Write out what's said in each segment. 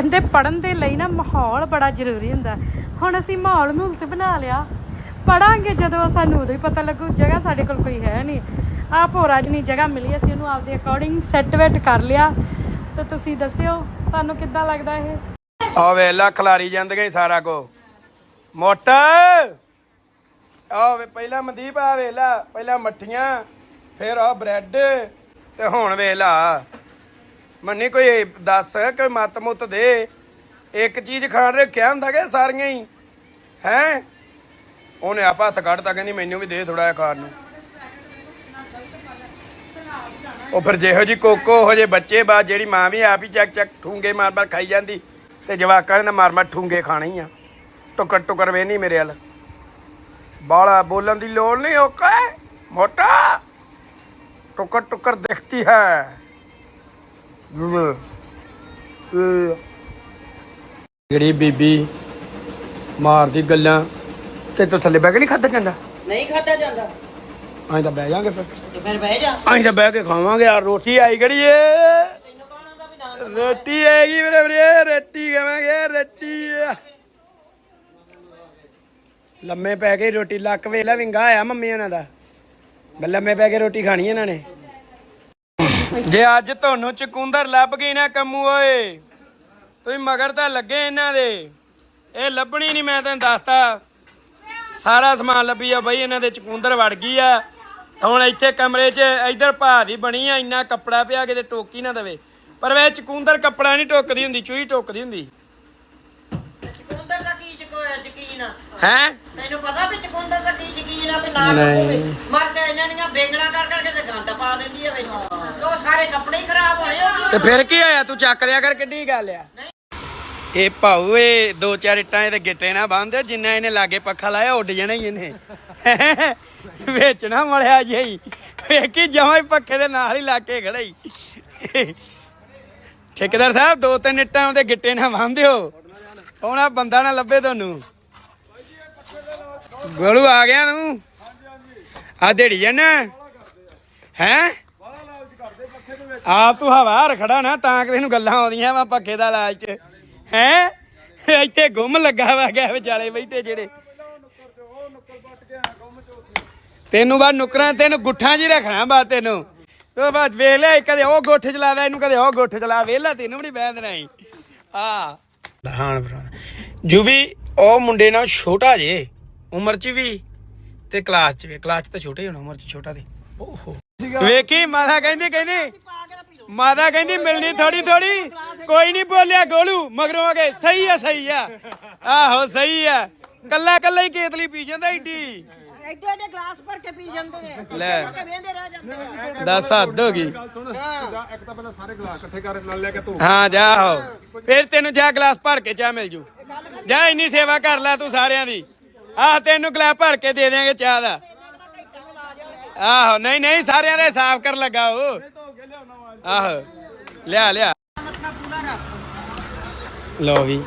ਕਹਿੰਦੇ ਪੜਨ ਦੇ ਲਈ ਨਾ ਮਾਹੌਲ ਬੜਾ ਜ਼ਰੂਰੀ ਹੁੰਦਾ। ਹੁਣ ਅਸੀਂ ਮਾਹੌਲ ਮੂਲਤ ਬਣਾ ਲਿਆ। ਪੜਾਂਗੇ ਜਦੋਂ ਸਾਨੂੰ ਉਦੋਂ ਹੀ ਪਤਾ ਲੱਗੂ, ਜਗ੍ਹਾ ਸਾਡੇ ਕੋਲ ਕੋਈ ਹੈ ਨਹੀਂ। ਆ ਭੋਰਾ ਜਿਨੀ ਜਗ੍ਹਾ ਮਿਲੀ, ਅਸੀਂ ਉਹਨੂੰ ਆਪਦੇ ਅਕੋਰਡਿੰਗ ਸੈੱਟ ਵੈਟ ਕਰ ਲਿਆ। ਤੇ ਤੁਸੀਂ ਦੱਸਿਓ, ਤੁਹਾਨੂੰ ਕਿੱਦਾਂ ਲੱਗਦਾ ਇਹ? ਆ ਵੇਲਾ ਖਲਾਰੀ ਜਾਂਦੀਆਂ ਸਾਰਾ ਕੋ। ਮੋਟਾ। ਆ ਵੇ, ਪਹਿਲਾਂ ਮਨਦੀਪ ਆ ਵੇਲਾ ਪਹਿਲਾਂ ਮੱਠੀਆਂ, ਫਿਰ ਆ ਬ੍ਰੈਡ। ਤੇ ਹੁਣ ਵੇਲਾ ਮੰਨੀ ਕੋਈ ਦੱਸ ਕੋਈ ਮਤ ਮੁੱਤ ਦੇ। ਇੱਕ ਚੀਜ਼ ਖਾਣ ਰੱਖਿਆ ਹੁੰਦਾ ਕਿ ਸਾਰੀਆਂ ਹੀ? ਹੈ? ਉਹਨੇ ਆਪ ਹੱਥ ਕੱਢਤਾ, ਕਹਿੰਦੀ ਮੈਨੂੰ ਵੀ ਦੇ ਥੋੜਾ ਜਿਹਾ ਖਾਣ ਨੂੰ। ਉਹ ਫਿਰ ਜਿਹੋ ਜੀ ਕੋਕੋ ਹੋ ਜੇ ਬੱਚੇ ਬਾਅਦ ਜਿਹੜੀ ਮਾਂ ਵੀ ਆਪ ਹੀ ਚੱਕ ਚੱਕ ਠੂੰਗੇ ਮਾਰ ਮਾਰ ਖਾਈ ਜਾਂਦੀ ਤੇ ਜਵਾਕਾਂ ਨੇ ਤਾਂ ਮਾਰ ਮਾਰ ਠੂੰਗੇ ਖਾਣੇ ਹੀ ਆ। ਟੁਕਰ ਟੁਕਰ ਵੇ ਨਹੀਂ ਮੇਰੇ ਵੱਲ। ਬਾਲਾ ਬੋਲਣ ਦੀ ਲੋੜ ਨਹੀਂ ਓਕੇ ਮੋਟਾ। ਟੁਕਰ ਟੁਕਰ ਦਿਖਤੀ ਹੈ। ਜਿਹੜੀ ਬੀਬੀ ਮਾਰਦੀ ਗੱਲਾਂ ਤੇ ਤੂੰ ਥੱਲੇ ਬਹਿ ਕੇ ਨਹੀਂ ਖਾਧਾ ਜਾਂਦਾ? ਨਹੀਂ ਖਾਦਾ ਜਾਂਦਾ। ਅਸੀਂ ਤਾਂ ਬਹਿ ਜਾਾਂਗੇ ਫਿਰ। ਤੇ ਫਿਰ ਬਹਿ ਜਾ। ਅਸੀਂ ਤਾਂ ਬਹਿ ਕੇ ਖਾਵਾਂਗੇ ਯਾਰ ਰੋਟੀ ਆਈ ਕਿਹੜੀ ਏ? ਤੈਨੂੰ ਕੌਣ ਆਉਂਦਾ ਵੀ ਨਾ ਰੋਟੀ ਆਏਗੀ ਮੇਰੇ ਵੀਰੇ ਰੋਟੀ ਖਾਵਾਂਗੇ ਰੋਟੀ। ਲੰਮੇ ਪੈ ਕੇ ਰੋਟੀ ਲੱਕ ਵੇਲਾ ਵਿੰਗਾ ਆਇਆ ਮੰਮੀ ਉਹਨਾਂ ਦਾ। ਮੈਂ ਲੰਮੇ ਪੈ ਕੇ ਰੋਟੀ ਖਾਣੀ ਇਹਨਾਂ ਨੇ। ਜੇ ਅੱਜ ਤੁਹਾਨੂੰ ਚਕੁੰਦਰ ਲੱਭ ਗਈ ਨਾ ਕੰਮੂ ਓਏ, ਤੁਸੀਂ ਮਗਰ ਤਾਂ ਲੱਗੇ ਇਹਨਾਂ ਦੇ। ਇਹ ਲੱਭਣੀ ਨਹੀਂ ਮੈਂ ਤੈਨੂੰ ਦੱਸਤਾ। ਸਾਰਾ ਸਮਾਨ ਲੱਭੀ ਆ ਬਈ, ਇਹਨਾਂ ਦੇ ਚਕੁੰਦਰ ਵੜ ਗਈ ਆ। ਹੁਣ ਇੱਥੇ ਕਮਰੇ 'ਚ ਇਧਰ ਭਾ ਦੀ ਬਣੀ ਆ, ਇੰਨਾ ਕੱਪੜਾ ਪਿਆ ਕਿਤੇ ਟੋਕੀ ਨਾ ਦਵੇ। ਪਰ ਵੇ ਚਕੁੰਦਰ ਕੱਪੜਾ ਨਹੀਂ ਟੋਕਦੀ ਹੁੰਦੀ, ਚੂਹੀ ਟੋਕਦੀ ਹੁੰਦੀ। ਚਕੁੰਦਰ ਦਾ ਕੀ ਯਕੀਨ ਆ? ਹੈ? ਤੈਨੂੰ ਪਤਾ ਵੀ ਚਕੁੰਦਰ ਦਾ ਕੀ ਯਕੀਨ ਆ ਵੀ ਨਾ ਨਹੀਂ। ਹੋਵੇ। ਮਰ ਕੇ ਇਹਨਾਂ ਦੀਆਂ ਬੇਂਗਣਾ ਕਰ ਕਰਕੇ ਤੇ ਗੰਦ ਪਾ ਦਿੰਦੀ ਆ ਵਿੱਚ ਉਹ ਸਾਰੇ ਕੱਪੜੇ ਹੀ ਖਰਾਬ ਹੋਣੇ ਤੇ ਫਿਰ ਕੀ ਹੋਇਆ? ਤੂੰ ਚੱਕ ਲਿਆ ਕਰ ਕਿੱਡੀ ਗੱਲ ਆ। ਇਹ ਭਾਊ ਇਹ ਦੋ ਚਾਰ ਇੱਟਾਂ ਇਹਦੇ ਗਿੱਟੇ ਨਾ ਬੰਨਦੇ ਜਿੰਨਾ ਇਹਨੇ ਲਾਗੇ ਪੱਖਾ ਲਾਇਆ ਉੱਡ ਜਾਣਾ ਹੀ ਇਹਨੇ। ਵਿੱਚ ਨਾ ਮਲਿਆ ਜਈ। ਵੇਖੀ ਜਮਾਂ ਹੀ ਪੱਖੇ ਦੇ ਨਾਲ ਹੀ ਲਾ ਕੇ ਖੜਾ ਹੀ ਠੇਕੇਦਾਰ ਸਾਹਿਬ ਦੋ ਤਿੰਨ ਇੱਟਾਂ ਉਹਦੇ ਗਿੱਟੇ ਨਾ ਬੰਨ੍ਹਦਿਓ ਆਉਣਾ ਬੰਦਾ ਨਾ ਲੱਭੇ ਤੁਹਾਨੂੰ। ਗੋਲੂ ਆ ਗਿਆ ਤੂੰ? ਆ ਦੇੜੀ ਜਾਣਾ ਹੈ? ਆਪ ਤੂੰ ਹਵਾ ਰਖੜਾ ਨਾ, ਤਾਂ ਕਿਸੇ ਨੂੰ ਗੱਲਾਂ ਆਉਂਦੀਆਂ ਵਾ ਪੱਖੇ ਦਾ ਇਲਾਜ ਹੈ? ਇੱਥੇ ਗੁੰਮ ਲੱਗਾ ਵਾ ਗਿਆ ਵਿਚਾਲੇ ਬੈਠੇ ਜਿਹੜੇ। ਤੈਨੂੰ ਬਾਅਦ ਨੁਕਰਾਂ, ਤੈਨੂੰ ਗੁੱਠਾਂ 'ਚ ਹੀ ਰੱਖਣਾ ਬਾ ਤੈਨੂੰ। ਤੂੰ ਬਾਅਦ ਵੇਖ ਲਿਆ ਕਦੇ ਉਹ ਗੁੱਠ ਚਲਾਦਾ ਇਹਨੂੰ ਕਦੇ ਉਹ ਗੁੱਠ ਚਲਾ। ਵੇਲਾ ਤੈਨੂੰ ਵੀ ਨਹੀਂ ਬੈਂਦਣਾ ਹੀ ਆ। ਦਹਾਨ ਭਰਾ। ਜੁਵੀ ਉਹ ਮੁੰਡੇ ਨਾਲ ਛੋਟਾ ਜੇ। ਉਮਰ 'ਚ ਵੀ ਤੇ ਕਲਾਸ 'ਚ ਵੀ। ਕਲਾਸ 'ਚ ਤਾਂ ਛੋਟਾ ਹੋਣਾ ਉਮਰ 'ਚ ਛੋਟਾ ਤੇ। ਓਹੋ। ਵੇਖੀ ਮਾਤਾ ਕਹਿੰਦੀ ਕਹਿੰਦੀ ਮਾਤਾ ਕਹਿੰਦੀ ਮਿਲਣੀ ਥੋੜੀ ਥੋੜੀ ਕੋਈ ਨਹੀਂ ਬੋਲਿਆ ਗੋਲੂ ਮਗਰੋਂ ਆ ਗਏ ਸਹੀ ਆ ਸਹੀ ਆ। ਆਹੋ ਸਹੀ ਆ। ਕੱਲਾ ਕੱਲਾ ਹੀ ਕੇਤਲੀ ਪੀ ਜਾਂਦਾ ਈਡੀ ਐਡੇ ਐਡੇ ਗਲਾਸ ਭਰ ਕੇ ਪੀ ਜਾਂਦੇ ਨੇ। ਲੈ। ਵੇਂਦੇ ਰਹਿ ਜਾਂਦੇ ਨੇ। ਦੱਸ ਹੱਦ ਹੋ ਗਈ। ਇੱਕ ਤਾਂ ਪਹਿਲਾਂ ਸਾਰੇ ਗਲਾਸ ਇਕੱਠੇ ਕਰ ਨਾਲ ਲੈ ਕੇ ਧੋ। ਹਾਂ ਜਾ ਹੋ ਫਿਰ ਤੈਨੂੰ ਜਾ ਗਲਾਸ ਭਰ ਕੇ ਚਾਹ ਮਿਲ ਜੂ। ਜਾ ਇੰਨੀ ਸੇਵਾ ਕਰ ਲੈ ਤੂੰ ਸਾਰਿਆਂ ਦੀ। ਆਹ ਤੈਨੂੰ ਗਲਾਸ ਭਰ ਕੇ ਦੇ ਦਿਆਂਗੇ ਚਾਹ ਦਾ। ਆਹੋ ਨਹੀਂ ਨਹੀਂ ਸਾਰਿਆਂ ਦੇ ਸਾਫ਼ ਕਰ ਲਗਾ ਉਹ। ਆਹੋ ਲਿਆ ਲਿਆ। ਲੋ ਵੀ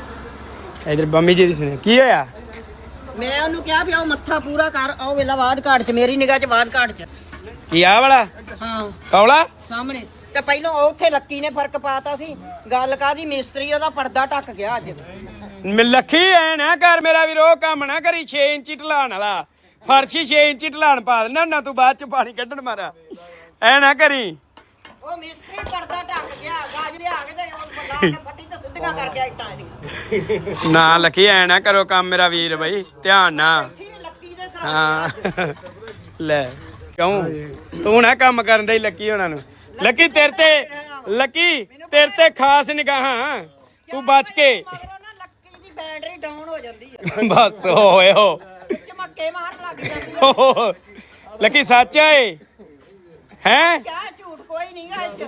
ਇਧਰ ਬੰਮੀ ਜੀ ਦੀ ਸੁਣਿਆ ਕੀ ਹੋਇਆ? ਮੈਂ ਉਹਨੂੰ ਕਿਹਾ ਵੀ ਉਹ ਮੱਥਾ ਪੂਰਾ ਕਰ ਉਹ ਵੇਲਾ ਬਾਦ ਘਾਟ ਚ ਮੇਰੀ ਨਿਗਾਹ ਚ ਬਾਦ ਘਾਟ ਚ। ਕੀ ਆ ਵਾਲਾ? ਹਾਂ। ਕੌਲਾ? ਸਾਹਮਣੇ। ਤੇ ਪਹਿਲਾਂ ਉਹ ਉੱਥੇ ਲੱਕੀ ਨੇ ਫ਼ਰਕ ਪਾਤਾ ਸੀ ਗੱਲ ਕਾਦੀ ਮਿਸਤਰੀ ਉਹਦਾ ਪਰਦਾ ਟੱਕ ਗਿਆ ਅੱਜ। ਮ- ਲੱਖੀ ਐ ਨਾ ਕਰ ਮੇਰਾ ਵੀਰ ਉਹ ਕੰਮ ਨਾ ਕਰੀ 6 ਇੰਚੀ ਢਲਾਣ ਵਾਲਾ। ਫਰਸ਼ੀ 6 ਇੰਚੀ ਢਲਾਣ ਪਾ ਦੇਣਾ ਨਾ ਤੂੰ ਬਾਅਦ ਚ ਪਾਣੀ ਕੱਢਣ ਮਾਰਾ। ਐ ਨਾ ਕਰੀ। ਉਹ ਮਿਸਤਰੀ ਪਰਦਾ ਟੱਕ ਗਿਆ ਗਾਜ ਲਿਆ ਕੇ ਤੇ ਉਹ ਲਾ ਕੇ ਫੱਟੀ ਤੇ ਸਿੱਧੀਆਂ ਕਰ ਗਿਆ ਇੱਟਾਂ ਇਹਦੀਆਂ। ਨਾ ਲੱਖੀ ਐ ਨਾ ਕਰੋ ਕੰਮ ਮੇਰਾ ਵੀਰ ਬਈ। ਧਿਆਨ ਨਾ। ਇੱਥੇ ਵੀ ਲੱਕੀ ਦੇ ਸਰਾ ਹਾਂ। ਲੈ ਕਿਉਂ? ਤੂੰ ਨਾ ਕੰਮ ਕਰਨ ਦੇ ਲੱਕੀ ਹੋਣਾ ਨੂੰ। ਲੱਕੀ ਤੇਰੇ ਤੇ ਲੱਕੀ ਤੇਰੇ ਤੇ ਖਾਸ ਨਿਗਾਹਾਂ। ਤੂੰ ਬਚ ਕੇ। ਦੀ ਬੈਟਰੀ ਡਾਊਨ ਹੋ ਜਾਂਦੀ ਹੈ ਬਸ ਹੋਏ ਹੋ। ਚਮੱਕੇ ਮਾਰਨ ਲੱਗ ਜਾਂਦੀ ਹੈ। ਲੱਕੀ ਸੱਚ ਏ ਹੈ? ਕਿਆ ਝੂਠ ਕੋਈ ਨਹੀਂ ਗਾ ਇੱਥੇ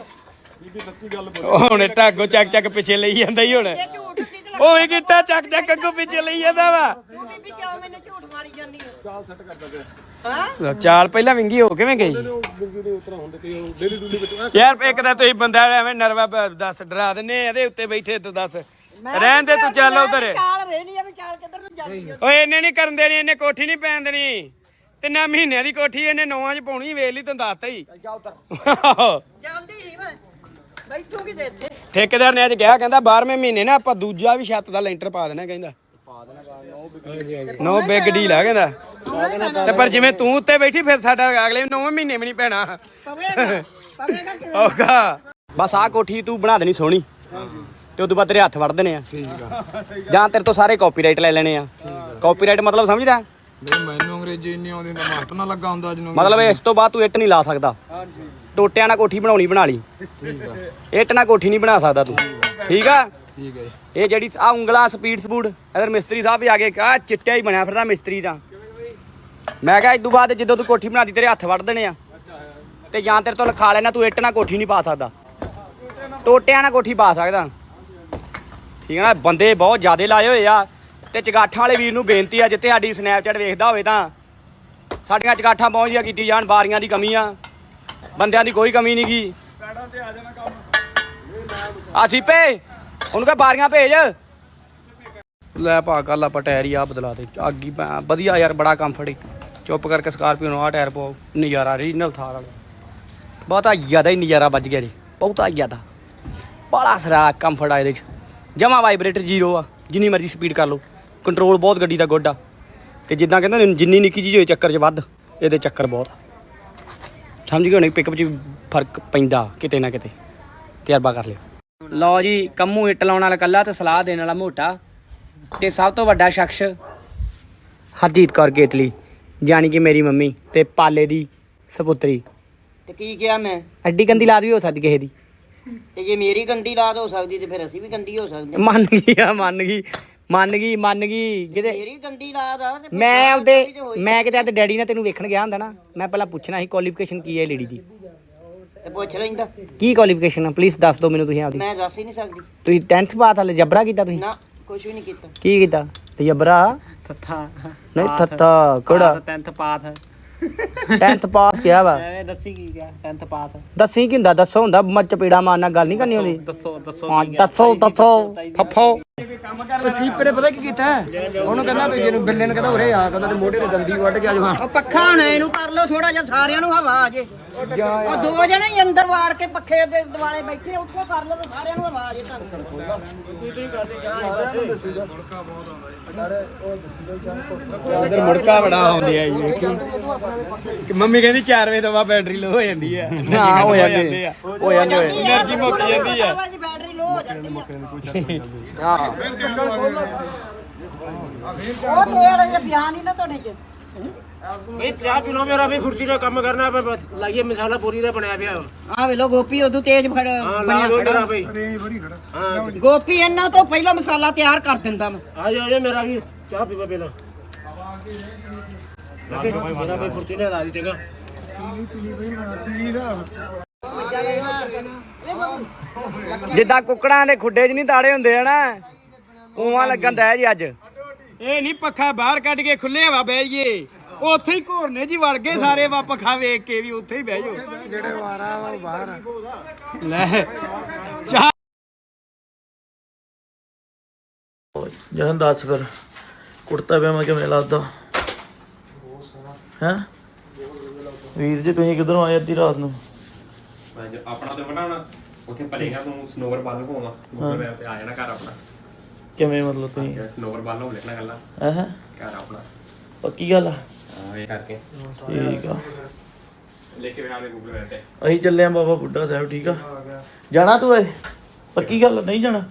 ਹੁਣ ਟਾਗੋ ਚੱਕ ਚੱਕ ਪਿੱਛੇ ਲਈ ਜਾਂਦਾ ਹੀ ਹੁਣ। ਝੂਠ ਤੇ ਉਹ ਇਹ ਗਿੱਟਾ ਚੱਕ ਚੱਕ ਅੱਗੋਂ ਪਿੱਛੇ ਲਈ ਜਾਂਦਾ ਵਾ? ਤੂੰ ਬੀਬੀ ਕਿਉਂ ਮੈਨੂੰ ਝੂਠ ਮਾਰੀ ਜਾਂਦੀ ਹੈ ਚਾਲ ਸੈੱਟ ਕਰਦਾ ਹਾਂ? ਲਓ, ਚਾਲ ਪਹਿਲਾਂ ਵਿੰਗੀ ਹੋ ਕਿਵੇਂ ਗਈ? ਬਿੰਗੀ ਦੇ ਉਤਰਾ ਹੁੰਦੇ ਤੇ ਉਹ ਡੇਲੀ ਡੂਲੀ ਵਿੱਚ ਯਾਰ ਇੱਕ ਤਾਂ ਤੁਸੀਂ ਬੰਦਾ ਐਵੇਂ ਨਰਵਾ ਪ- ਦੱਸ ਡਰਾ ਦਿੰਨੇ ਇਹਦੇ ਉੱਤੇ ਬੈਠੇ ਤੂੰ ਦੱਸ। ਰਹਿਣ ਦੇ ਤੂੰ ਚੱਲ ਉਧਰ। ਚਾਲ ਵੇਣੀ ਆ ਵੀ ਚਾਲ ਕਿੱਧਰ ਨੂੰ ਜਾਂਦੀ ਓਏ ਇਹਨੇ ਨਹੀਂ ਕਰਨ ਦੇਣੀ ਇਹਨੇ ਕੋਠੀ ਨਹੀਂ ਪੈਣ ਦੇਣੀ। ਤਿੰਨਾਂ ਮਹੀਨਿਆਂ ਦੀ ਕੋਠੀ ਇਹਨੇ ਨੌਵਾਂ ਚ ਪਾਉਣੀ ਵੇਖ ਲਈ ਤੈਨੂੰ ਦੱਸਤਾ ਹੀ। ਜਾਂਦੀ ਨਹੀਂ ਮੈਂ ਬੈਠੂਗੀ ਤੇ ਇੱਥੇ। ਠੇਕੇਦਾਰ ਨੇ ਅੱਜ ਕਿਹਾ ਕਹਿੰਦਾ 12ਵੇਂ ਮਹੀਨੇ ਨਾ ਆਪਾਂ ਦੂਜਾ ਵੀ ਛੱਤ ਦਾ ਲੈਂਟਰ ਪਾ ਦੇਣਾ ਕਹਿੰਦਾ। ਨੋ ਬਿਗ ਡੀਲ ਆ ਕਹਿੰਦਾ। ਤੇ ਪਰ ਜਿਵੇਂ ਤੂੰ ਉੱਤੇ ਬੈਠੀ ਫਿਰ ਸਾਡਾ ਅਗਲੇ 9 ਮਹੀਨੇ ਵੀ ਨਹੀਂ ਪੈਣਾ। ਪਵੇਗਾ ਪਵੇਗਾ ਕਿਵੇਂ ਔਖਾ। ਬਸ ਆਹ ਕੋਠੀ ਤੂੰ ਬਣਾ ਦੇਣੀ ਸੋਹਣੀ। ਤੇ ਉਦੋਂ ਬਾਅਦ ਤੇਰੇ ਹੱਥ ਵੜ ਦੇਣੇ ਆ। ਜਾਂ ਤੇਰੇ ਤੋਂ ਸਾਰੇ ਕਾਪੀਰਾਈਟ ਲੈ ਲੈਣੇ ਆ। ਕਾਪੀਰਾਈਟ ਮਤਲਬ ਸਮਝਦਾ? ਨਹੀਂ ਮੈਨੂੰ ਅੰਗਰੇਜ਼ੀ ਇੰਨੀ ਆਉਂਦੀ ਤਾਂ ਮਾਸਟਰ ਨਾਲ ਲੱਗਾ ਹੁੰਦਾ ਜਿਹਨੂੰ ਮਤਲਬ ਇਸ ਤੋਂ ਬਾਅਦ ਤੂੰ ਇੱਟ ਨਹੀਂ ਲਾ ਸਕਦਾ। ਟੋਟਿਆਂ ਨਾਲ ਕੋਠੀ ਬਣਾਉਣੀ ਬਣਾ ਲਈ। ਇੱਟ ਨਾਲ ਕੋਠੀ ਨਹੀਂ ਬਣਾ ਸਕਦਾ ਤੂੰ। ਠੀਕ ਆ। ਠੀਕ ਹੈ ਇਹ ਜਿਹੜੀ ਆ ਉਂਗਲਾਂ ਸਪੀਡ ਸਪੂਡ ਇਧਰ ਮਿਸਤਰੀ ਸਾਹਿਬ ਵੀ ਆ ਗਏ। ਕਾ ਚਿੱਟਿਆ ਹੀ ਬਣਿਆ ਫਿਰਦਾ ਮਿਸਤਰੀ ਦਾ। ਮੈਂ ਕਿਹਾ ਤੋਂ ਬਾਅਦ ਜਦੋਂ ਤੂੰ ਕੋਠੀ ਬਣਾਦੀ ਤੇਰੇ ਹੱਥ ਵੜ ਦੇਣੇ ਆ। ਤੇ ਜਾਂ ਤੇਰੇ ਤੋਂ ਲਿਖਾ ਲੈਣਾ ਤੂੰ ਇੱਟ ਨਾਲ ਕੋਠੀ ਨਹੀਂ ਪਾ ਸਕਦਾ। ਟੋਟਿਆਂ ਨਾਲ ਕੋਠੀ ਪਾ ਸਕਦਾ। ਠੀਕ ਹੈ ਨਾ? ਬੰਦੇ ਬਹੁਤ ਜ਼ਿਆਦੇ ਲਾਏ ਹੋਏ ਆ ਤੇ ਚਗਾਠਾਂ ਵਾਲੇ ਵੀਰ ਨੂੰ ਬੇਨਤੀ ਆ ਜਿੱਥੇ ਸਾਡੀ ਸਨੈਪਚੈਟ ਵੇਖਦਾ ਹੋਵੇ ਤਾਂ। ਸਾਡੀਆਂ ਚਗਾਠਾਂ ਪਹੁੰਚਦੀਆਂ ਕੀਤੀ ਜਾਣ, ਬਾਰੀਆਂ ਦੀ ਕਮੀ ਆ। ਬੰਦਿਆਂ ਦੀ ਕੋਈ ਕਮੀ ਨਹੀਂ ਗੀ ਆ ਸੀਪੇ ਉਹਨੂੰ ਕਹ ਬਾਰੀਆਂ ਭੇਜ। ਲੈ ਪਾ ਕੱਲ ਆਪਾਂ ਟਾਇਰ ਹੀ ਆ ਬਦਲਾ ਦੇ। ਅੱਗੀ ਵਧੀਆ ਯਾਰ, ਬੜਾ ਕੰਫਰਟ ਈ ਚੁੱਪ ਕਰਕੇ ਸਕਾਰਪੀਓ ਨੂੰ ਆ ਟਾਇਰ ਪਾਓ, ਨਜ਼ਾਰਾ ਰੀਜਨਲ ਥਾਰ ਵਾਲਾ। ਬਹੁਤਾ ਜ਼ਿਆਦਾ ਹੀ ਨਜ਼ਾਰਾ ਵੱਜ ਗਿਆ ਜੀ, ਬਹੁਤਾ ਜ਼ਿਆਦਾ। ਬੜਾ ਸਰਾ ਕੰਫਰਟ ਆ ਇਹਦੇ ਚ। ਜਮਾ ਵਾਈਬ੍ਰੇਟਰ ਜ਼ੀਰੋ ਆ ਜਿੰਨੀ ਮਰਜ਼ੀ ਸਪੀਡ ਕਰ ਲਓ। ਕੰਟਰੋਲ ਬਹੁਤ ਗੱਡੀ ਦਾ ਗੁੱਡ ਆ। ਤੇ ਜਿੱਦਾਂ ਕਹਿੰਦੇ ਜਿੰਨੀ ਨਿੱਕੀ ਚੀਜ਼ ਹੋਏ ਚੱਕਰ 'ਚ ਵੱਧ ਇਹਦੇ ਚੱਕਰ ਬਹੁਤ ਸਮਝ ਗਏ ਹੋਣੇ ਪਿਕਅਪ 'ਚ ਫ਼ਰਕ ਪੈਂਦਾ ਕਿਤੇ ਨਾ ਕਿਤੇ। ਤਜਰਬਾ ਕਰ ਲਿਓ। ਲਓ ਜੀ ਕੰਮੂ ਇੱਟ ਲਾਉਣ ਵਾਲਾ ਕੱਲਾ ਤੇ ਸਲਾਹ ਦੇਣ ਵਾਲਾ ਮੋਟਾ। ਤੇ ਸਭ ਤੋਂ ਵੱਡਾ ਸ਼ਖਸ ਹਰਜੀਤ ਕੌਰ ਕੇਤਲੀ ਜਾਣੀ ਕਿ ਮੇਰੀ ਮੰਮੀ ਤੇ ਪਾਲੇ ਦੀ ਸਪੁੱਤਰੀ। ਤੇ ਕੀ ਕਿਹਾ ਮੈਂ? ਐਡੀ ਗੰਦੀ ਲਾਦ ਵੀ ਹੋ ਸਕਦੀ ਕਿਸੇ ਦੀ। ਤੇ ਜੇ ਮੇਰੀ ਗੰਦੀ ਲਾਦ ਹੋ ਸਕਦੀ ਤੇ ਫਿਰ ਅਸੀਂ ਵੀ ਗੰਦੀ ਹੋ ਸਕਦੇ। ਮੰਨ ਗਈ ਆ ਮੰਨ ਗਈ ਮੰਨ ਗਈ ਮੰਨ ਗਈ ਕਿਤੇ ਮੇਰੀ ਗੰਦੀ ਲਾਦ ਆ ਤੇ ਫਿਰ ਮੈਂ ਹੋਈ। ਮੈਂ ਕਿਤੇ ਆਪਦੇ ਡੈਡੀ ਨਾਲ ਤੈਨੂੰ ਵੇਖਣ ਗਿਆ ਹੁੰਦਾ ਨਾ ਮੈਂ ਪਹਿਲਾਂ ਪੁੱਛਣਾ ਸੀ ਕੁਆਲੀਫਿਕੇਸ਼ਨ ਕੀ ਹੈ ਲੇਡੀ ਦੀ। ਤੇ ਪੁੱਛ ਲੈਂਦਾ। ਕੀ ਕੁਆਲੀਫਿਕੇਸ਼ਨ ਆ? ਪਲੀਜ਼ ਦੱਸ ਦਿਓ ਮੈਨੂੰ ਤੁਸੀਂ ਆਪਦੀ। ਮੈਂ ਦੱਸ ਹੀ ਨਹੀਂ ਸਕਦੀ। ਤੁਸੀਂ 10th ਬਾਤ ਹਲੇ ਜਬਰਾ ਕੀਤਾ ਤੁਸੀਂ? ਨਾ ਕੁਝ ਵੀ ਨਹੀਂ ਕੀਤਾ। ਕੀ ਕੀਤਾ? ਤੇ ਜਬਰਾ? ਥੱਥਾ। ਨਹੀਂ ਥੱਤਾ ਕਿਹੜਾ? 10th ਪਾਸ। 10th ਪਾਸ ਕਿਹਾ ਵਾ। ਐਵੇਂ ਦੱਸੀ ਕੀ ਗਿਆ 10th ਪਾਸ ਦੱਸੀ ਕੀ ਹੁੰਦਾ ਦੱਸੋ ਹੁੰਦਾ ਮੱਚ ਪੀੜਾ ਮਾਰਨਾ ਗੱਲ ਨਹੀਂ ਕਰਨੀ ਹੁੰਦੀ ਦੱਸੋ ਦੱਸੋ ਹਾਂ ਦੱਸੋ ਦੱਸੋ। ਫੱਫੋ ਸੀਪੇ ਨੇ ਪਤਾ ਕੀ ਕੀਤਾ? ਉਹਨੂੰ ਕਹਿੰਦਾ ਦੂਜੇ ਨੂੰ ਬਿੱਲੇ ਨੂੰ ਕਹਿੰਦਾ ਉਰੇ ਆ ਕਹਿੰਦਾ ਤੇ ਮੋਢੇ ਤੇ ਦੰਦੀ ਵੱਢ ਕੇ ਆ ਜਵਾ ਪੱਖਾ ਹੁਣ ਇਹਨੂੰ ਕਰ ਲਓ ਥੋੜਾ ਜਿਹਾ ਸਾਰਿਆਂ ਨੂੰ ਹਵਾ ਆ ਜੇ। ਉਹ ਦੋ ਜਣੇ ਹੀ ਅੰਦਰ ਵਾੜ ਕੇ ਪੱਖੇ ਦੇ ਦੁਆਲੇ ਬੈਠੇ ਉੱਥੇ ਕਰ ਲਓ ਸਾਰਿਆਂ ਨੂੰ ਹਵਾ ਜੇ ਤੁਹਾਨੂੰ। ਅੰਦਰ ਮੁੜਕਾ ਬੜਾ ਆਉਂਦੀ ਆ ਜੀ ਮੰਮੀ ਕਹਿੰਦੀ 4 ਵਜੇ ਤੋਂ ਬੈਟਰੀ ਲੋ ਹੋ ਜਾਂਦੀ ਹੈ ਨਾ ਹੋ ਜਾਂਦੀ ਆ। ਹੋ ਜਾਂਦੀ ਐਨਰਜੀ ਮੁੱਕ ਜਾਂਦੀ ਆ। ਬੈਟਰੀ ਲੋ ਹੋ ਜਾਂਦੀ ਆ। ਉਹ ਤੇ ਵਾਲੇ ਜੇ ਬਿਆਨ ਹੀ ਨਾ ਤੁਹਾਡੇ ਚ ਇਹ ਚਾਹ ਪੀ ਲਓ ਮੇਰਾ ਵੀ ਫੁਰਤੀ ਦਾ ਕੰਮ ਕਰਨਾ ਪੈ ਲਾਈਏ ਮਸਾਲਾ ਪੂਰੀ ਦਾ ਬਣਿਆ ਪਿਆ। ਆ ਵੇ ਲੋ ਗੋਪੀ ਉਦੋਂ ਤੇਜ਼ ਫੜ ਹਾਂ ਲਾ ਦੋ ਖੜਾ। ਮੇਰਾ ਬਈ ਹਾਂ ਗੋਪੀ ਇਹਨਾਂ ਤੋਂ ਪਹਿਲਾਂ ਮਸਾਲਾ ਤਿਆਰ ਕਰ ਦਿੰਦਾ ਮੈਂ ਆ ਜਾ ਆ ਜਾ ਮੇਰਾ ਵੀ ਚਾਹ ਪੀਵਾ ਪਹਿਲਾਂ ਮੇਰਾ ਵੀ ਫੁਰਤੀ ਨਾਲ ਲਾ ਦੀ ਚੰਗਾ ਜਿੱਦਾਂ ਕੁੱਕੜਾਂ ਦੇ ਖੁੱਡੇ 'ਚ ਨਹੀਂ ਤਾੜੇ ਹੁੰਦੇ ਆ ਨਾ ਉਵਾਂ ਲੱਗਣ ਦਾ ਜੀ ਅੱਜ। ਇਹ ਨਹੀਂ ਪੱਖਾ ਬਾਹਰ ਕੱਢ ਕੇ ਖੁੱਲੇ ਹਵਾ ਬਹਿ ਜਾਈਏ। ਉੱਥੇ ਹੀ ਘੋਰਨੇ ਜੀ ਵੜ ਗਏ ਸਾਰੇ ਵਾ ਪੱਖਾ ਵੇਖ ਕੇ ਵੀ ਉੱਥੇ ਹੀ ਬਹਿ ਜਾਓ। ਜਿਹੜੇ ਵਾਰਾ ਉਹ ਬਾਹਰ ਲੈ ਚਾਹ ਜਹਨ ਦੱਸ ਫਿਰ ਕੁੜਤਾ ਪਜਾਮਾ ਕਿਵੇਂ ਲੱਗਦਾ ਹੈ? ਵੀਰ ਜੀ ਤੁਸੀਂ ਕਿੱਧਰੋਂ ਆਏ ਅੱਧੀ ਰਾਤ ਨੂੰ? ਆਪਣਾ ਤੇ ਬਣਾਉਣਾ ਉੱਥੇ ਭਲੇਗਾ ਤੂੰ ਸਨੋਵਰ ਬਾਲ ਹੋਵਾਂ ਗੂਗਲ ਮੈਪ ਤੇ ਆ ਜਾਣਾ ਘਰ ਆਪਣਾ। ਕਿਵੇਂ ਮਤਲਬ ਤੁਸੀਂ? ਸਨੋਵਰ ਬਾਲ ਹੋ ਲਿਖਣਾ ਗੱਲਾਂ। ਹੈ? ਹੈ ਘਰ ਆਪਣਾ। ਪੱਕੀ ਗੱਲ ਆ? ਹਾਂ ਇਹ ਕਰਕੇ। ਠੀਕ ਆ। ਲੈ ਕੇ ਆਵੇ ਗੂਗਲ ਮੈਪ ਤੇ। ਅਸੀਂ ਚੱਲੇ ਆ ਬਾਬਾ ਬੁੱਢਾ ਸਾਹਿਬ ਠੀਕ ਆ? ਜਾਣਾ ਤੂੰ ਏ ਪੱਕੀ ਗੱਲ ਨਹੀਂ ਜਾਣਾ?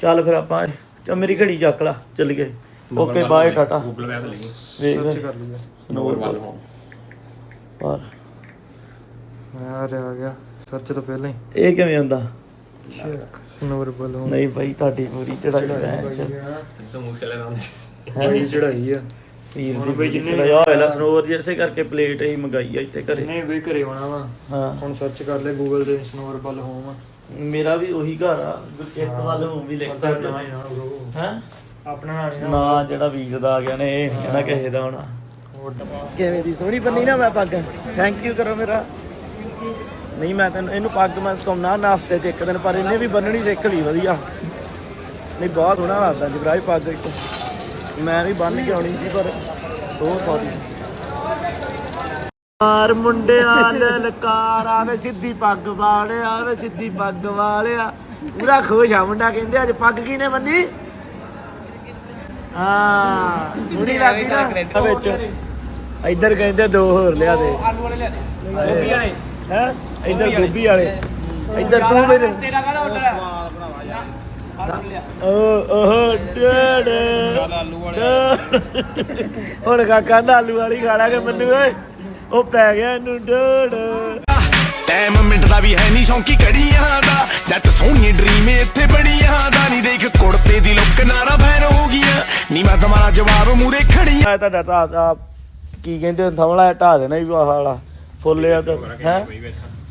ਚੱਲ ਫਿਰ ਆਪਾਂ ਚਾ ਮੇਰੀ ਘੜੀ ਚੱਕ ਲਾ ਚੱਲ ਗਏ। Okay bye tata. Google map ਲਿਖੀ ਵੇਖ ਕਰ ਲਿਆ ਸਨੋਵਰ ਬਾਲ ਹੋ ਪਰ ਆ ਰਿਹਾ ਆ ਗਿਆ ਸਰਚ ਤੋਂ ਪਹਿਲਾਂ ਹੀ। ਇਹ ਕਿਵੇਂ ਹੁੰਦਾ? ਸਨੋਰ ਬਲੂ ਨਹੀਂ ਭਾਈ ਤੁਹਾਡੀ ਪੂਰੀ ਚੜਾਈ ਭੈਣ ਚ। ਤੂੰ ਮੂਸੇ ਲੈ ਨਾਮ ਬੜੀ ਚੜਾਈ ਆ। ਵੀਰ ਦੀ ਬਈ ਜਿੰਨੇ ਚੜਾਇਆ ਹੋਇਆ ਸਨੋਵਰ ਜੀ ਇਸੇ ਕਰਕੇ ਪਲੇਟ ਹੀ ਮੰਗਾਈ ਆ ਇੱਥੇ ਘਰੇ। ਨਹੀਂ ਵੀ ਘਰੇ ਆਉਣਾ ਵਾ। ਹਾਂ। ਹੁਣ ਸਰਚ ਕਰ ਲੈ ਗੂਗਲ ਤੇ ਸਨੋਰ ਬਲ ਹੋਮ ਮੇਰਾ ਵੀ ਉਹੀ ਘਰ ਆ ਗੁਰਚੇਤ ਵੱਲ ਨੂੰ ਵੀ ਲਿਖ ਸਕਦੇ ਨਾ ਹੀ ਨਾ ਬ్రో ਹੈ? ਆਪਣਾ ਨਾਲ ਹੀ ਨਾ ਨਾ ਜਿਹੜਾ ਵੀਰ ਦਾ ਆ ਗਿਆ ਨੇ ਇਹ ਨੀ ਕਹਿਣਾ ਕਿਸੇ ਦਾ ਹੋਣਾ। ਕਿਵੇਂ ਦੀ ਸੋਹਣੀ ਬੰਨੀ ਨਾ ਮੈਂ ਪੱਗ। ਥੈਂਕ ਯੂ ਕਰੋ ਮੇਰਾ। ਨਹੀਂ ਮੈਂ ਤੈਨੂੰ ਇਹਨੂੰ ਪੱਗ ਮੈਂ ਸੁਕਾਉਣਾ ਨਾ ਹਫ਼ਤੇ ਚ ਇੱਕ ਦਿਨ ਪਰ ਇਹਨੇ ਵੀ ਬੰਨਣੀ ਸਿੱਖ ਲਈ ਵਧੀਆ। ਨਹੀਂ ਬਹੁਤ ਸੋਹਣਾ ਲੱਗਦਾ ਜਗਰਾਜ ਪੱਗ ਇੱਕ। ਮੈਂ ਵੀ ਬੰਨ ਕੇ ਆਉਣੀ ਸੀ ਪਰ ਸੋ ਸੌਰੀ ਆਰ ਮੁੰਡਿਆਂ ਲਲਕਾਰ ਆਵੇ ਸਿੱਧੀ ਪੱਗ ਵਾਲਿਆ ਆਵੇ ਸਿੱਧੀ ਪੱਗ ਵਾਲਿਆ। ਪੂਰਾ ਖੁਸ਼ ਆ ਮੁੰਡਾ ਕਹਿੰਦੇ ਅੱਜ ਪੱਗ ਕੀ ਨੇ ਬੰਨੀ? ਹਾਂ ਸੋਹਣੀ ਲੱਗਦੀ ਨਾ। ਵਿੱਚ। ਇੱਧਰ ਕਹਿੰਦੇ ਦੋ ਹੋਰ ਲਿਆ ਦੇ। ਆਲੂ ਵਾਲੇ ਲਿਆ ਦੇ। ਹੈ? ਇੱਧਰ ਗੋਭੀ ਵਾਲੇ। ਇੱਧਰ ਤੂੰ ਮੇਰੇ ਤੇਰਾ ਕਾਹਦਾ ਆਰਡਰ ਓ ਓਹ ਡੇੜ ਆਲੂ ਵਾਲੇ ਹੁਣ ਕਾਕਾ ਦਾ ਆਲੂ ਵਾਲੀ ਖਾ ਲਾਂਗੇ ਮੰਨੂ ਓਏ। ਉਹ ਪੈ ਗਿਆ ਇਹਨੂੰ ਡੇੜ ਟਾਈਮ ਮਿੰਟ ਦਾ ਵੀ ਹੈ ਨਹੀਂ ਸ਼ੌਂਕੀ ਕੜੀਆਂ ਦਾ। ਜੱਟ ਸੋਹਣੀ ਡ੍ਰੀਮ ਇੱਥੇ ਬੜੀਆਂ ਦਾ। ਨਹੀਂ ਦੇਖ ਕੁੜਤੇ ਦੀ ਲੁੱਕ ਨਾਰਾ ਫੈਨ ਹੋ ਗਈਆਂ। ਨੀ ਮੈਂ ਤੁਹਾਡਾ ਜਵਾਬ ਮੂਰੇ ਖੜੀ ਆ ਤੁਹਾਡਾ ਆ ਕੀ ਕਹਿੰਦੇ ਥਮਲਾ ਢਾ ਦੇਣਾ ਵੀ ਆਹ ਵਾਲਾ। ਫੁੱਲਿਆ ਤਾਂ ਹੈ?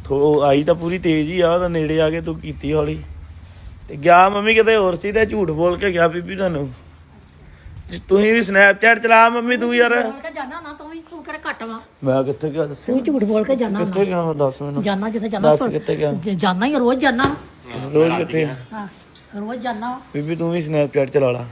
ਥੋ ਆਈ ਤਾਂ ਪੂਰੀ ਤੇਜ਼ ਹੀ ਆ ਉਹਦਾ ਨੇੜੇ ਆ ਕੇ ਤੂੰ ਕੀਤੀ ਹੌਲੀ। ਤੇ ਗਿਆ ਮੰਮੀ ਕਿਤੇ ਹੋਰ ਸੀ ਤੇ ਝੂਠ ਬੋਲ ਕੇ ਗਿਆ ਬੀਬੀ ਤੁਹਾਨੂੰ। ਜੀ ਤੁਸੀਂ ਵੀ ਸਨੈਪਚੈਟ ਚਲਾ ਮੰਮੀ ਤੂੰ ਯਾਰ। ਕੇ ਜਾਣਾ ਨਾ ਤੂੰ ਵੀ ਤੂੰ ਕਿਹੜਾ ਘੱਟ ਵਾ। ਮੈਂ ਕਿੱਥੇ ਗਿਆ ਦੱਸ ਤੂੰ ਝੂਠ ਬੋਲ ਕੇ ਜਾਣਾ ਕਿੱਥੇ ਗਿਆ ਮੈਂ ਦੱਸ ਮੈਨੂੰ। ਜਾਣਾ ਜਿੱਥੇ ਜਾਣਾ ਦੱਸ ਕਿੱਥੇ ਗਿਆ? ਜਾਣਾ ਹੀ ਰੋਜ਼ ਜਾਣਾ ਰੋਜ਼ ਕਿੱਥੇ? ਹਾਂ ਰੋਜ਼ ਜਾਣਾ ਬੀਬੀ ਤੂੰ ਵੀ ਸਨੈਪਚੈਟ ਚਲਾ ਲਾ।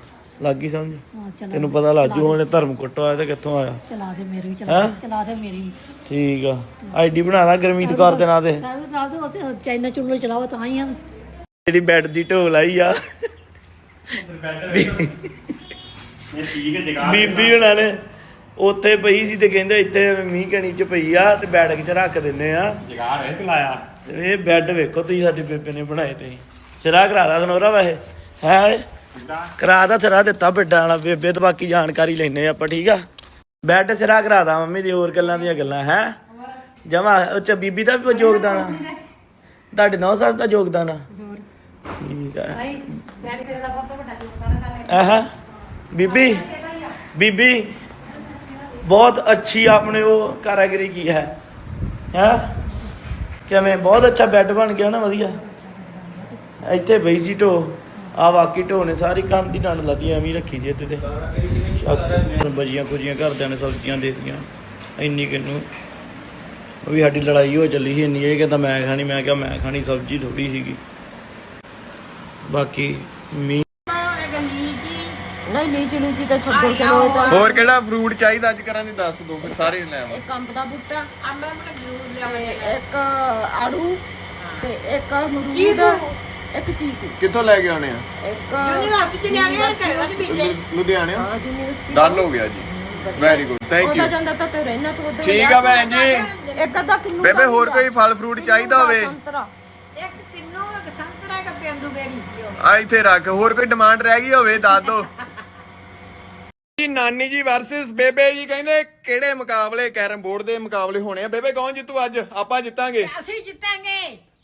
ਲੱਗ ਗਈ ਸਮਝ? ਹਾਂ ਚਲਾ ਤੈਨੂੰ ਪਤਾ ਲੱਗ ਜੂ ਹੁਣ ਧਰਮ ਕੁੱਟ ਆਇਆ ਤੇ ਕਿੱਥੋਂ ਆਇਆ? ਚਲਾ ਦੇ ਮੇਰੇ ਵੀ ਚਲਾ ਚਲਾ ਦੇ ਮੇਰੀ। ਵੀ ਠੀਕ ਆ। ਆਈਡੀ ਬਣਾ ਲਾ ਗਰਮੀਤ ਕੌਰ ਦੇ ਨਾਂ ਤੇ। ਸਾਰੇ ਨਾਲ ਦੇ ਉੱਥੇ ਚਾਈਨਾ ਚੁੱਲ੍ਹੇ ਚਲਾਓ ਤਾਂ ਹੀ ਆ। ਜਿਹੜੀ ਬੈੱਡ ਦੀ ਢੋਲ ਆਈ ਆ। ਬੀਬੀ ਉਹਨਾਂ ਨੇ ਉੱਥੇ ਪਈ ਸੀ ਤੇ ਕਹਿੰਦੇ ਇੱਥੇ ਮੀਂਹ ਕਣੀ ਚ ਪਈ ਆ ਤੇ ਬੈਠਕ ਚ ਰੱਖ ਦਿੰਨੇ ਆ। ਜਗਾੜ ਹੈ ਲਾਇਆ ਤੇ ਇਹ ਬੈੱਡ ਵੇਖੋ ਤੁਸੀਂ ਸਾਡੇ ਬੇਬੇ ਨੇ ਬਣਾਏ ਤੇ। ਸਿਰਾ ਕਰਾ ਦਾ ਸਨੋਰਾ ਵੈਸੇ। ਹੈ? ਕਰਾ ਦਾ ਸਿਰਾ ਦਿੱਤਾ ਬੈੱਡਾਂ ਵਾਲਾ, ਬੇਬੇ ਤੋਂ ਬਾਕੀ ਜਾਣਕਾਰੀ ਲੈਨੇ ਆਪਾਂ, ਠੀਕ ਆ? ਬੈੱਡ ਸਿਰਾ ਕਰਾ ਦਾ ਮੰਮੀ ਦੀ, ਹੋਰ ਗੱਲਾਂ ਦੀਆਂ ਗੱਲਾਂ, ਹੈ? ਜਮਾ, ਉਹ ਬੀਬੀ ਦਾ ਵੀ ਯੋਗਦਾਨ ਆ? ਤੁਹਾਡੇ ਨੌ ਸੱਸ ਦਾ ਯੋਗਦਾਨ ਆ? ਠੀਕ ਆ। ਆਹਾਂ। ਬੀਬੀ ਬੀਬੀ, ਬਹੁਤ ਅੱਛੀ ਆਪਨੇ ਉਹ ਕਾਰਾਗਰੀ ਕੀ ਹੈ ਹੈ? ਕਿਵੇਂ? ਬਹੁਤ ਅੱਛਾ ਬੈੱਡ ਬਣ ਗਿਆ ਨਾ, ਵਧੀਆ। ਇੱਥੇ ਬਈ ਸੀ ਢੋ ਆ ਵਾਕੀ ਢੋ ਨੇ ਸਾਰੀ ਕੰਧ ਦੀ ਡੰਡ ਲੱਦੀ ਐਵੇਂ ਹੀ ਰੱਖੀ ਜੀ ਇੱਥੇ ਤੇ। ਬਜੀਆਂ ਕੁਜੀਆਂ ਘਰਦਿਆਂ ਨੇ ਸਬਜ਼ੀਆਂ ਦੇ ਦਿੱਤੀਆਂ। ਇੰਨੀ ਕਿੰਨੂ? ਉਹ ਵੀ ਸਾਡੀ ਲੜਾਈ ਹੋ ਚੱਲੀ ਸੀ ਇੰਨੀ ਇਹ ਕਹਿੰਦਾ ਮੈਂ ਖਾਣੀ ਮੈਂ ਕਿਹਾ ਮੈਂ ਖਾਣੀ ਸਬਜ਼ੀ ਥੋੜੀ ਸੀਗੀ। ਬਾਕੀ ਮੀ ਨਹੀਂ ਨੀਚੇ ਨੀਚੇ ਤਾਂ ਛੱਡੋ ਚਲੋ ਤਾਂ ਹੋਰ ਕਿਹੜਾ ਫਰੂਟ ਚਾਹੀਦਾ ਅੱਜ ਕਰਾਂ ਦੀ ਦੱਸ ਦੋ ਫਿਰ ਸਾਰੇ ਲੈ ਆਵਾਂ। ਇੱਕ ਅੰਬ ਦਾ ਬੂਟਾ ਤੇ ਇੱਕ ਆੜੂ ਤੇ ਇੱਕ ਅਮਰੂਦ। ਇੱਕ ਚੀਕੂ ਕਿੱਥੋਂ ਲੈ ਕੇ ਆਉਣੇ ਆ? ਇੱਕ ਲੁਧਿਆਣੇ? ਯੂਨੀਵਰਸਿਟੀ ਡਨ ਹੋ ਗਿਆ ਜੀ। ਵੈਰੀ ਗੁੱਡ ਥੈਂਕ ਉਹਦਾ ਯੂ ਜਾਂਦਾ ਤਾਂ ਤੇ ਰਹਿਣਾ ਤੂੰ ਉਧਰ। ਠੀਕ ਆ ਭੈਣ ਜੀ। ਇੱਕ ਅੱਧਾ ਕਿੰਨੂ ਬੇਬੇ ਹੋਰ ਕੋਈ ਫਲ ਫਰੂਟ ਚਾਹੀਦਾ ਹੋਵੇ? ਸੰਤਰਾ। ਇੱਕ ਤਿੰਨੋਂ ਸੰਤਰਾ ਦਾ ਪਿੰਡੂ ਬੇਰੀ। ਆ ਇੱਥੇ ਰੱਖ ਹੋਰ ਕੋਈ ਡਿਮਾਂਡ ਰਹਿ ਗਈ ਹੋਵੇ ਦੱਸ ਦੋ। ਜੀ ਨਾਨੀ ਜੀ ਵਰਸਸ ਬੇਬੇ ਜੀ ਕਹਿੰਦੇ ਕਿਹੜੇ ਮੁਕਾਬਲੇ ਕੈਰਮ ਬੋਰਡ ਦੇ ਮੁਕਾਬਲੇ ਹੋਣੇ ਆ? ਬੇਬੇ ਕੌਣ ਜਿੱਤੂ ਅੱਜ? ਆਪਾਂ ਜਿੱਤਾਂਗੇ। ਅਸੀਂ ਜਿੱਤਾਂਗੇ।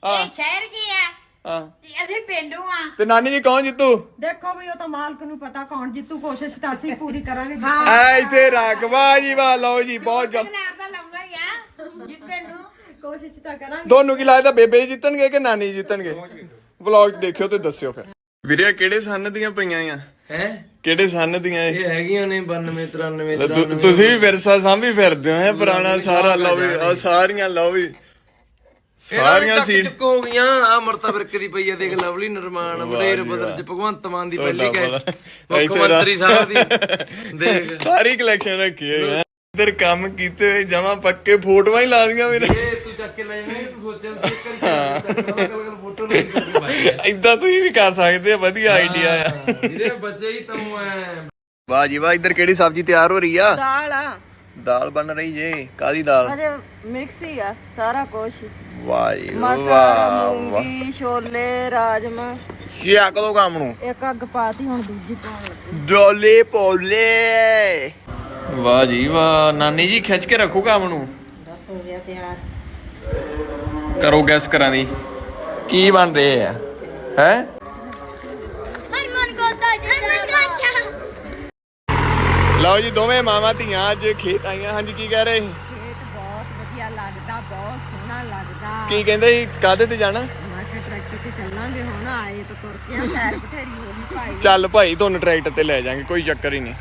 ਹਾਂ। ਇਹ ਸ਼ਹਿਰ ਕੀ ਆ? ਹਾਂ। ਤੇ ਅਸੀਂ ਪਿੰਡੂ ਆ। ਤੇ ਨਾਨੀ ਜੀ ਕੌਣ ਜਿੱਤੂ? ਦੇਖੋ ਵੀ ਉਹ ਤਾਂ ਮਾਲਕ ਨੂੰ ਪਤਾ ਕੌਣ ਜਿੱਤੂ ਕੋਸ਼ਿਸ਼ ਤਾਂ ਅਸੀਂ ਪੂਰੀ ਕਰਾਂਗੇ ਇੱਥੇ ਰੱਖ ਵਾਹ ਜੀ ਵਾਹ ਲਓ ਜੀ ਬਹੁਤ ਜਲ ਨਾ ਤਾਂ ਲਾਉਂਦਾ ਹੀ ਆ ਜਿੱਤਣ ਨੂੰ। ਕੋਸ਼ਿਸ਼ ਤਾਂ ਕਰਾਂਗੇ। ਤੁਹਾਨੂੰ ਕੀ ਲੱਗਦਾ ਬੇਬੇ ਜੀ ਜਿੱਤਣਗੇ ਕਿ ਨਾਨੀ ਜੀ ਜਿੱਤਣਗੇ? ਵਲੌਗ ਦੇਖਿਓ ਤੇ ਦੱਸਿਓ ਫਿਰ। ਵੀਰੇ ਕਿਹੜੇ ਸੰਨ ਦੀਆਂ ਪਈਆਂ ਆ? ਹੈ? ਕਿਹੜੇ ਸੰਨ ਦੀਆਂ ਇਹ? ਇਹ ਹੈਗੀਆਂ ਨੇ 92 93 ਲੈ ਤੁ- ਤੁਸੀਂ ਵੀ ਵਿਰਸਾ ਸਾਂਭੀ ਫਿਰਦੇ ਹੋ ਹੈਂ, ਪੁਰਾਣਾ ਸਾਰਾ ਲਓ ਵੀ ਆ ਸਾਰੀਆਂ ਲਓ ਵੀ। ਸਾਰੀਆਂ ਸੀਟ ਚੁੱਕ ਹੋ ਗਈਆਂ। ਆ ਮਰਤਾ ਬਿਰਕ ਦੀ ਪਈ ਆ ਦੇਖ ਲਵਲੀ ਨਿਰਮਾਣ ਮਰੇਰ ਬਦਲ ਚ ਭਗਵੰਤ ਮਾਨ ਦੀ ਪਹਿਲੀ ਕੈ। ਮੁੱਖ ਮੰਤਰੀ ਸਾਹਿਬ ਦੀ ਦੇਖ। ਸਾਰੀ ਕਲੈਕਸ਼ਨ ਰੱਖੀ ਹੈ ਇਧਰ ਕੰਮ ਕੀਤੇ ਹੋਏ ਜਮਾ ਪੱਕੇ ਫੋਟੋਆਂ ਹੀ ਲਾ ਦੀਆਂ ਵੀਰੇ ਇਹ ਤੂੰ ਚੱਕ ਕੇ ਲੈ ਜਾਵੇਂ ਤੂੰ ਸੋਚਿਆ ਸੀ ਇੱਕ ਵਾਰੀ ਫੋਟੋ ਨਹੀਂ ਪਾਈ ਇਦਾਂ ਤੁਸੀਂ ਵੀ ਕਰ ਸਕਦੇ ਆ ਵਧੀਆ ਆਈਡੀਆ ਆ। ਵੀਰੇ ਬੱਚੇ ਹੀ ਤੂੰ ਐ। ਵਾਹ ਜੀ ਵਾਹ ਇਧਰ ਕਿਹੜੀ ਸਬਜ਼ੀ ਤਿਆਰ ਹੋ ਰਹੀ ਆ? ਦਾਲ ਆ। ਦਾਲ ਬਣ ਰਹੀ ਜੇ ਕਾਦੀ ਦਾਲ? ਅਜੇ ਮਿਕਸ ਹੀ ਆ ਸਾਰਾ ਕੁਝ ਵਾਹ ਜੀ ਵਾਹ ਵਾਹ। ਮੂੰਗੀ ਛੋਲੇ ਰਾਜਮਾ। ਕੀ ਆ ਕਦੋਂ ਕੰਮ ਨੂੰ। ਇੱਕ ਅੱਗ ਪਾਤੀ ਹੁਣ ਦੂਜੀ ਪਾਉਣ ਲੱਗੀ। ਡੋਲੇ ਪੋਲੇ। ਵਾਹ ਜੀ ਵਾਹ। ਨਾਨੀ ਜੀ ਖਿੱਚ ਕੇ ਰੱਖੋ ਕੰਮ ਨੂੰ। ਬਸ ਹੋ ਗਿਆ ਤਿਆਰ। ਕਰੋ ਗੈਸ ਕਰਾਂ ਦੀ। ਕੀ ਬਣ ਰਿਹਾ ਹੈ ਹੈ? ਲਓ ਜੀ ਦੋਵੇਂ ਮਾਵਾਂ ਧੀਆਂ ਅੱਜ ਖੇਤ ਆਈਆਂ। ਹਾਂਜੀ ਕੀ ਕਹਿ ਰਹੇ? ਸੀ ਖੇਤ ਬਹੁਤ ਵਧੀਆ ਲੱਗਦਾ ਬਹੁਤ ਸੋਹਣਾ ਲੱਗਦਾ। ਕੀ ਕਹਿੰਦੇ ਸੀ ਕਾਦੇ ਤੇ ਜਾਣਾ? ਮੈਂ ਕਿਹਾ ਟਰੈਕਟਰ ਤੇ ਚੱਲਾਂਗੇ ਹੁਣ ਆਏ ਤਾਂ ਤੁਰ ਕੇ ਆ, ਸੈਰ ਬਥੇਰੀ ਹੋ ਗਈ ਭਾਈ। ਚੱਲ ਭਾਈ ਤੁਹਾਨੂੰ ਟਰੈਕਟਰ ਤੇ ਲੈ ਜਾਾਂਗੇ ਕੋਈ ਚੱਕਰ ਹੀ ਨਹੀਂ।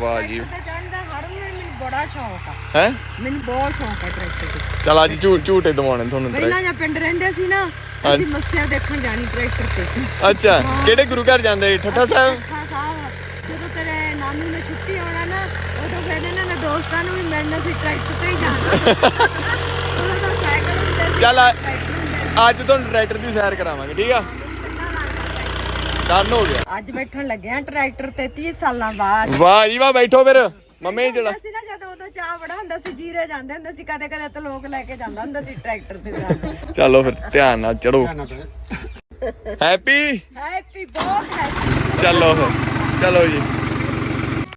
ਵਾਹ ਜੀ। ਤੇ ਚੜਨ ਦਾ ਹਰ ਨੂੰ ਮੈਨੂੰ ਬੜਾ ਸ਼ੌਕ ਆ। ਹੈ? ਮੈਨੂੰ ਬਹੁਤ ਸ਼ੌਕ ਆ ਟਰੈਕਟਰ ਤੇ। ਚੱਲ ਅੱਜ ਝੂਟ ਝੂਟੇ ਦਵਾਉਣੇ ਤੁਹਾਨੂੰ ਟਰੈਕਟਰ ਪਹਿਲਾਂ ਜਾਂ ਪਿੰਡ ਰਹਿੰਦੇ ਸੀ ਨਾ ਅਸੀਂ ਮੱਸਿਆ ਦੇਖਣ ਜਾਣੀ ਟਰੈਕਟਰ ਤੇ। ਅੱਛਾ ਕਿਹੜੇ ਗੁਰੂ ਘਰ ਜਾਂਦੇ ਸੀ? ਠੱਠਾ ਸਾਹਿਬ? ਹਾਂ ਤੇਰੇ ਨਾਨੀ ਨੇ ਛੁੱਟੀ ਆਉਣਾ ਨਾ ਉਦੋਂ ਫਿਰ ਇਹਨਾਂ ਨੇ ਦੋਸਤਾਂ ਨੂੰ ਵੀ ਮਿਲਣਾ ਸੀ ਟਰੈਕਟਰ ਤੇ ਹੀ ਜਾਣਾ। ਉਦੋਂ ਤਾਂ ਸਾਈਕਲ ਹੁੰਦੇ ਸੀ। ਚੱਲ ਆ- ਟਰੈਕਟਰ ਹੁੰਦੇ ਅੱਜ ਤੁਹਾਨੂੰ ਟਰੈਕਟਰ ਦੀ ਸੈਰ ਕਰਾਵਾਂਗੇ ਠੀਕ ਆ? ਡਨ ਹੋ ਗਿਆ। ਅੱਜ ਬੈਠਣ ਲੱਗੇ ਆ ਟਰੈਕਟਰ ਤੇ 30 ਸਾਲਾਂ ਬਾਅਦ। ਵਾਹ ਜੀ ਵਾਹ ਬੈਠੋ ਫਿਰ। ਮੰਮੀ ਜਿਹੜਾ ਅਸੀਂ ਨਾ ਜਦੋਂ ਉਦੋਂ ਚਾਹ ਬੜਾ ਹੁੰਦਾ ਸੀ ਜੀਰੇ ਜਾਂਦੇ ਹੁੰਦੇ ਸੀ ਕਦੇ ਕਦੇ ਤਾਂ ਲੋਕ ਲੈ ਕੇ ਜਾਂਦਾ ਹੁੰਦਾ ਸੀ ਟਰੈਕਟਰ ਤੇ ਜਾ ਚਲੋ ਫਿਰ ਧਿਆਨ ਨਾਲ ਚੜੋ। ਹੈਪੀ ਹੈਪੀ ਬਹੁਤ ਹੈਪੀ ਚਲੋ ਫਿਰ ਚਲੋ ਜੀ।